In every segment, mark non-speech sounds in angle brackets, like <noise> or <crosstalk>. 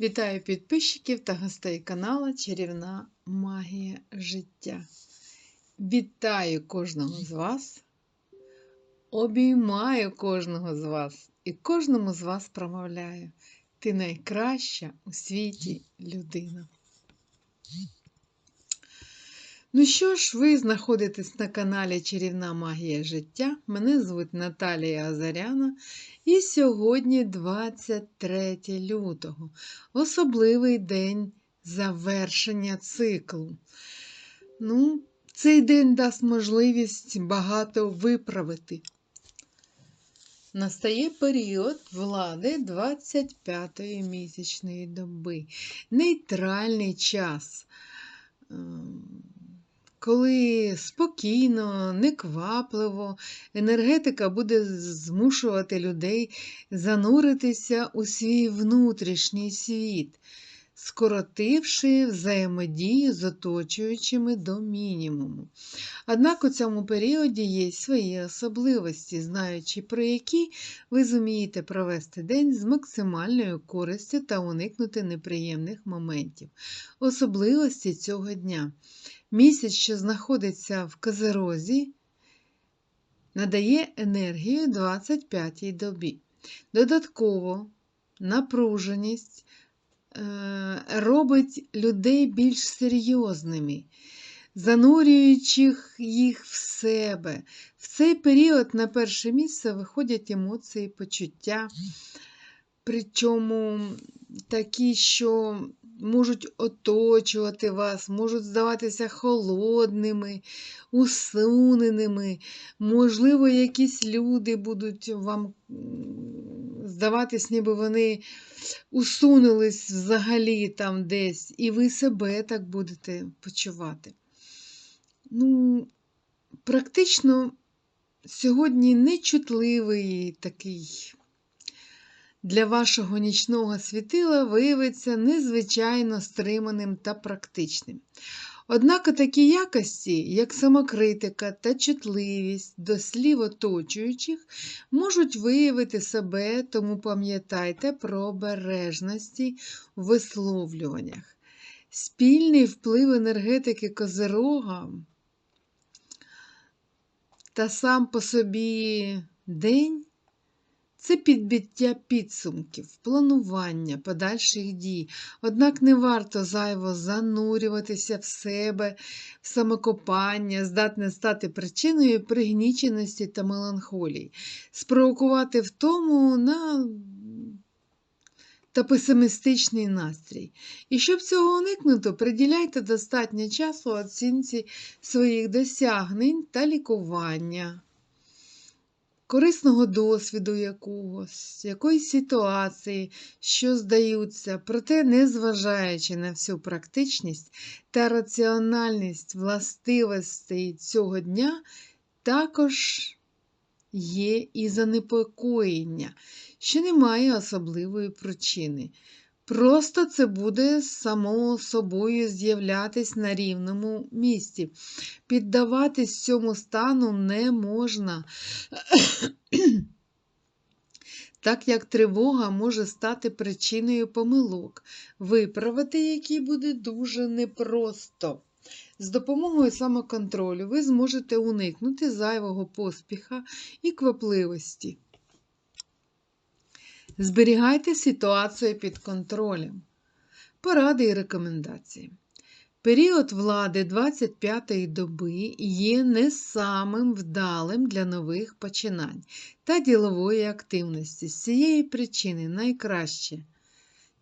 Вітаю підписчиків та гостей каналу Чарівна Магія життя. Вітаю кожного з вас, обіймаю кожного з вас і кожному з вас промовляю. Ти найкраща у світі людина. Ну що ж, ви знаходитесь на каналі Чарівна Магія життя. Мене звуть Наталія Азаряна. І сьогодні 23 лютого, особливий день завершення циклу. Ну, Цей день дасть можливість багато виправити. Настає період влади 25-ї місячної доби, нейтральний час. Коли спокійно, неквапливо, енергетика буде змушувати людей зануритися у свій внутрішній світ, скоротивши взаємодію з оточуючими до мінімуму. Однак у цьому періоді є свої особливості, знаючи про які ви зумієте провести день з максимальною користю та уникнути неприємних моментів. Особливості цього дня. Місяць, що знаходиться в Козерозі, надає енергію 25-й добі. Додатково напруженість е, робить людей більш серйозними, занурюючи їх в себе. В цей період на перше місце виходять емоції, почуття, причому такі, що можуть оточувати вас, можуть здаватися холодними, усуненими. Можливо, якісь люди будуть вам здаватись, ніби вони усунулись взагалі там десь, і ви себе так будете почувати. Ну, Практично сьогодні нечутливий такий для вашого нічного світила виявиться незвичайно стриманим та практичним. Однак такі якості, як самокритика та чутливість до слів оточуючих, можуть виявити себе, тому пам'ятайте про обережності в висловлюваннях. Спільний вплив енергетики Козерога та сам по собі день це підбиття підсумків, планування подальших дій. Однак не варто зайво занурюватися в себе, в самокопання, здатне стати причиною пригніченості та меланхолії, спровокувати втому на та песимістичний настрій. І щоб цього уникнути, приділяйте достатньо часу оцінці своїх досягнень та лікування корисного досвіду якогось, якоїсь ситуації, що здаються, проте, незважаючи на всю практичність та раціональність властивостей цього дня, також є і занепокоєння, що немає особливої причини. Просто це буде само собою з'являтись на рівному місці. Піддаватись цьому стану не можна, <coughs> так як тривога може стати причиною помилок, виправити які буде дуже непросто. З допомогою самоконтролю ви зможете уникнути зайвого поспіха і квапливості. Зберігайте ситуацію під контролем. Поради і рекомендації. Період влади 25-ї доби є не самим вдалим для нових починань та ділової активності. З цієї причини найкраще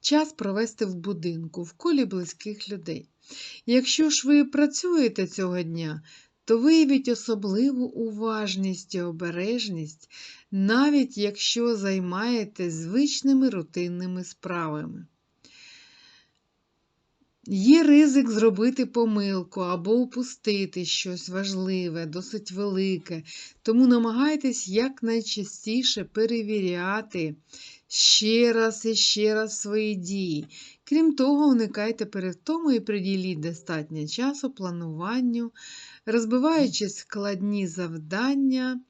час провести в будинку в колі близьких людей. Якщо ж ви працюєте цього дня, то виявіть особливу уважність і обережність, навіть якщо займаєтесь звичними рутинними справами. Є ризик зробити помилку або упустити щось важливе, досить велике, тому намагайтесь якнайчастіше перевіряти ще раз і ще раз свої дії. Крім того, уникайте перевтому і приділіть достатньо часу плануванню, розбиваючи складні завдання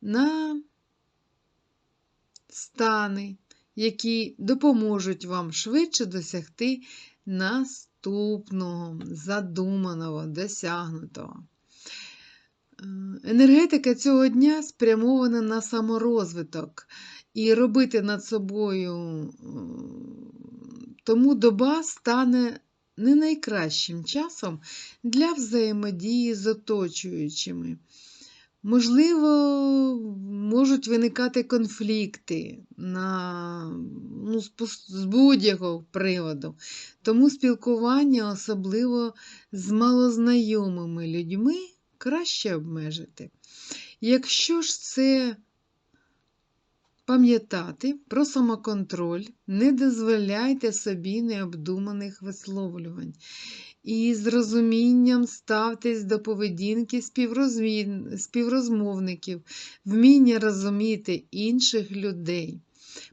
на стани, які допоможуть вам швидше досягти наступного, задуманого, досягнутого. Е, Енергетика цього дня спрямована на саморозвиток і робити над собою, е, тому доба стане не найкращим часом для взаємодії з оточуючими. Можливо, можуть виникати конфлікти на, ну, з будь-якого приводу. Тому спілкування, особливо з малознайомими людьми, краще обмежити. Якщо ж це пам'ятати про самоконтроль, не дозволяйте собі необдуманих висловлювань. І з розумінням ставтесь до поведінки співрозмовників, вміння розуміти інших людей.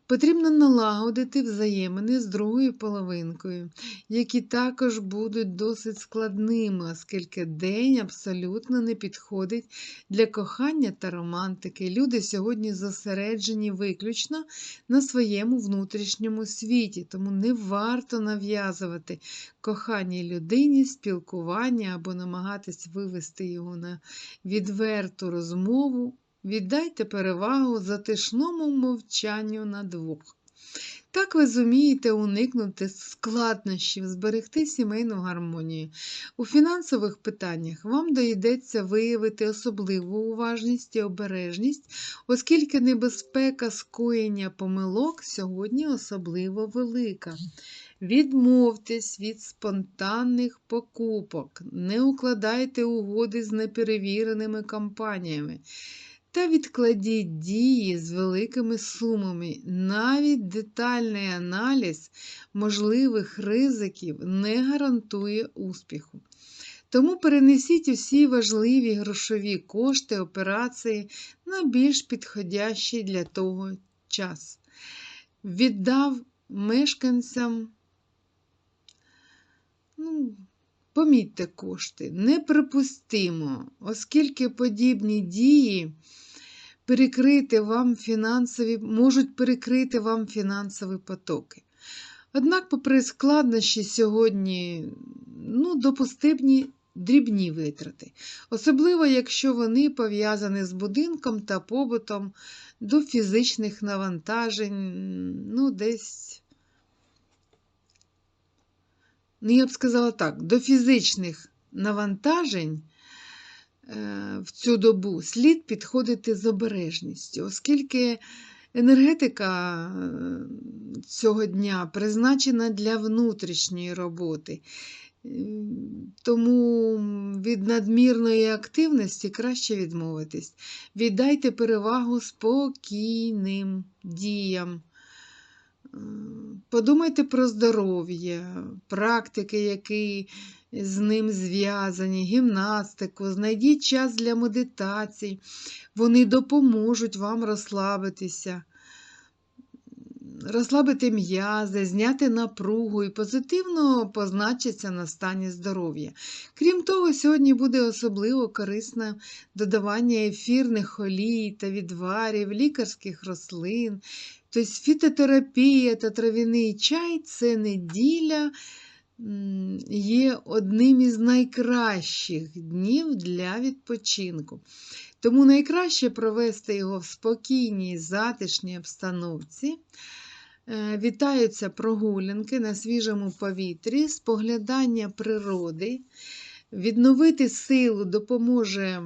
Потрібно налагодити взаємини з другою половинкою, які також будуть досить складними, оскільки день абсолютно не підходить для кохання та романтики. Люди сьогодні зосереджені виключно на своєму внутрішньому світі, тому не варто нав'язувати коханій людині спілкування або намагатись вивести його на відверту розмову. Віддайте перевагу затишному мовчанню на двох. Так ви зумієте уникнути складнощів, зберегти сімейну гармонію. У фінансових питаннях вам доведеться виявити особливу уважність і обережність, оскільки небезпека скоєння помилок сьогодні особливо велика. Відмовтесь від спонтанних покупок, не укладайте угоди з неперевіреними компаніями. Та відкладіть дії з великими сумами. Навіть детальний аналіз можливих ризиків не гарантує успіху. Тому перенесіть усі важливі грошові кошти операції на більш підходящий для того час. Віддав мешканцям, ну, помітьте кошти, неприпустимо, оскільки подібні дії перекрити вам фінансові, можуть перекрити вам фінансові потоки. Однак, попри складнощі сьогодні, ну, допустимні дрібні витрати, особливо якщо вони пов'язані з будинком та побутом до фізичних навантажень, ну, десь, ну, я б сказала так, до фізичних навантажень в цю добу слід підходити з обережністю, оскільки енергетика е, цього дня призначена для внутрішньої роботи. Е, Тому від надмірної активності краще відмовитись. Віддайте перевагу спокійним діям. Е, Подумайте про здоров'я, практики, які з ним зв'язані, гімнастику, знайдіть час для медитацій. Вони допоможуть вам розслабитися, розслабити м'язи, зняти напругу і позитивно позначиться на стані здоров'я. Крім того, сьогодні буде особливо корисне додавання ефірних олій та відварів, лікарських рослин. Тобто фітотерапія та трав'яний чай це неділя є одним із найкращих днів для відпочинку. Тому найкраще провести його в спокійній, затишній обстановці. Е, Вітаються прогулянки на свіжому повітрі, споглядання природи. Відновити силу допоможе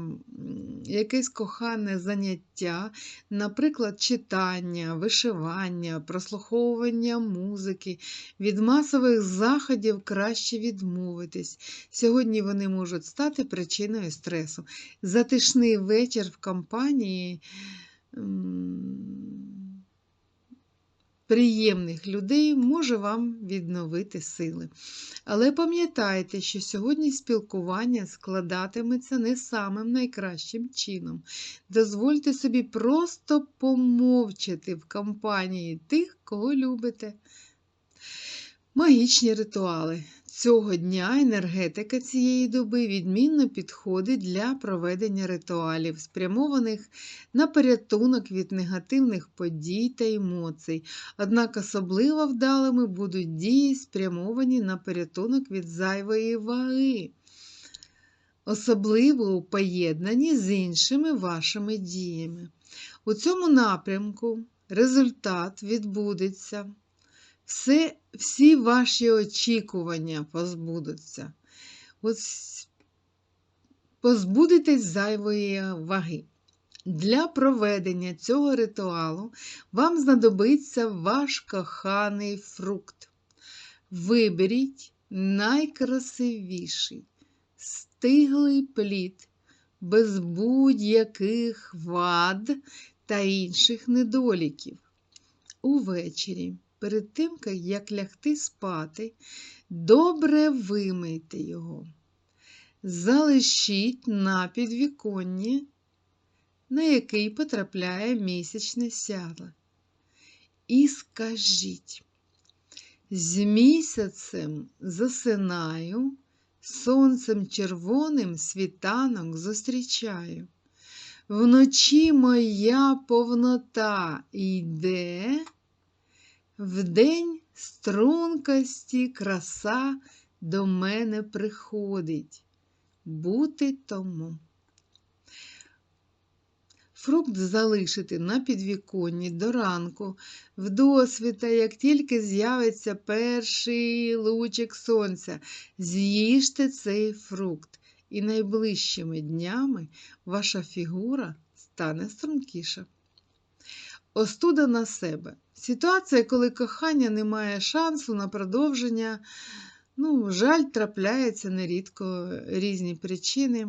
якесь кохане заняття, наприклад, читання, вишивання, прослуховування музики. Від масових заходів краще відмовитись. Сьогодні вони можуть стати причиною стресу. Затишний вечір в компанії приємних людей може вам відновити сили. Але пам'ятайте, що сьогодні спілкування складатиметься не самим найкращим чином. Дозвольте собі просто помовчати в компанії тих, кого любите. Магічні ритуали. Цього дня енергетика цієї доби відмінно підходить для проведення ритуалів, спрямованих на порятунок від негативних подій та емоцій. Однак особливо вдалими будуть дії, спрямовані на порятунок від зайвої ваги, особливо у поєднанні з іншими вашими діями. У цьому напрямку результат відбудеться. Все, всі ваші очікування позбудуться. Позбудетесь зайвої ваги. Для проведення цього ритуалу вам знадобиться ваш коханий фрукт. Виберіть найкрасивіший, стиглий плід, без будь-яких вад та інших недоліків. Увечері перед тим, як лягти спати, добре вимийте його. Залишіть на підвіконні, на який потрапляє місячне сядло. І скажіть, з місяцем засинаю, сонцем червоним світанок зустрічаю. Вночі моя повнота йде. Вдень стрункості краса до мене приходить бути тому. Фрукт залишити на підвіконні до ранку, вдосвіта, як тільки з'явиться перший лучик сонця, з'їжте цей фрукт, і найближчими днями ваша фігура стане стрункіша. Остуда на себе. Ситуація, коли кохання не має шансу на продовження, ну, жаль, трапляється нерідко різні причини,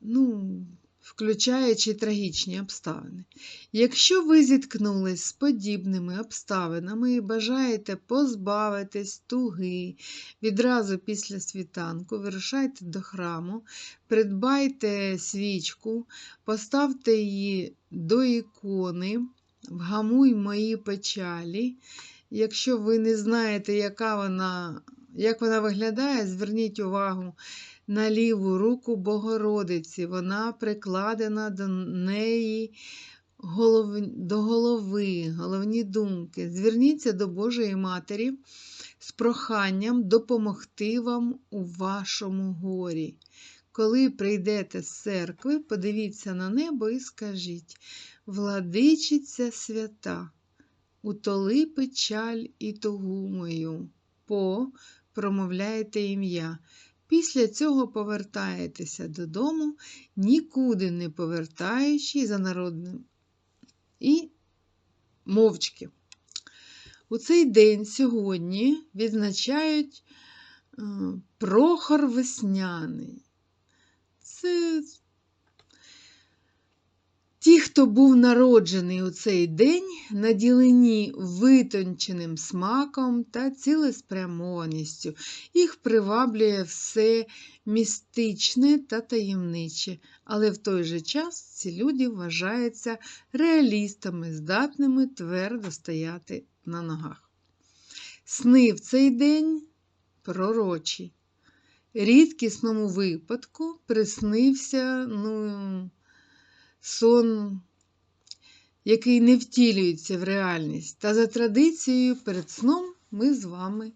ну, включаючи трагічні обставини. Якщо ви зіткнулись з подібними обставинами і бажаєте позбавитись туги відразу після світанку, вирушайте до храму, придбайте свічку, поставте її до ікони. Вгамуй мої печалі. Якщо ви не знаєте, яка вона, як вона виглядає, зверніть увагу на ліву руку Богородиці. Вона прикладена до неї голов... до голови, головні думки. Зверніться до Божої Матері з проханням допомогти вам у вашому горі. Коли прийдете з церкви, подивіться на небо і скажіть: Владичиця свята, утоли печаль і тугу мою, по промовляєте ім'я. Після цього повертаєтеся додому, нікуди не повертаючи за народним і мовчки. У цей день сьогодні відзначають е, Прохор Весняний. Це Ті, хто був народжений у цей день, наділені витонченим смаком та цілеспрямованістю, їх приваблює все містичне та таємниче, але в той же час ці люди вважаються реалістами, здатними твердо стояти на ногах. Сни в цей день пророчі. Рідкісному випадку приснився, ну, сон, який не втілюється в реальність. Та за традицією перед сном ми з вами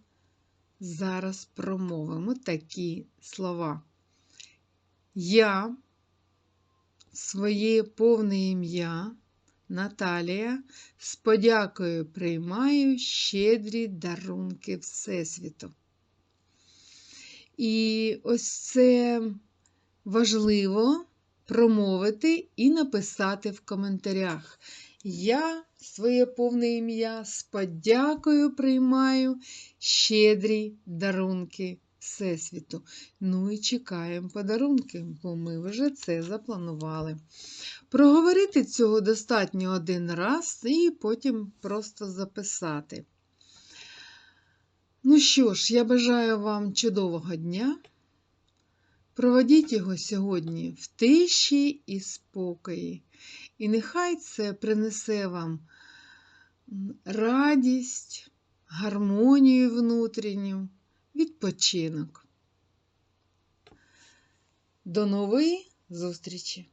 зараз промовимо такі слова. Я своє повне ім'я. Наталія з подякою приймаю щедрі дарунки Всесвіту. І ось це важливо промовити і написати в коментарях. Я своє повне ім'я з подякою приймаю щедрі дарунки Всесвіту. Ну і чекаємо подарунки, бо ми вже це запланували. Проговорити цього достатньо один раз і потім просто записати. Ну що ж, я бажаю вам чудового дня. Проводіть його сьогодні в тиші і спокої. І нехай це принесе вам радість, гармонію внутрішню, відпочинок. До нової зустрічі!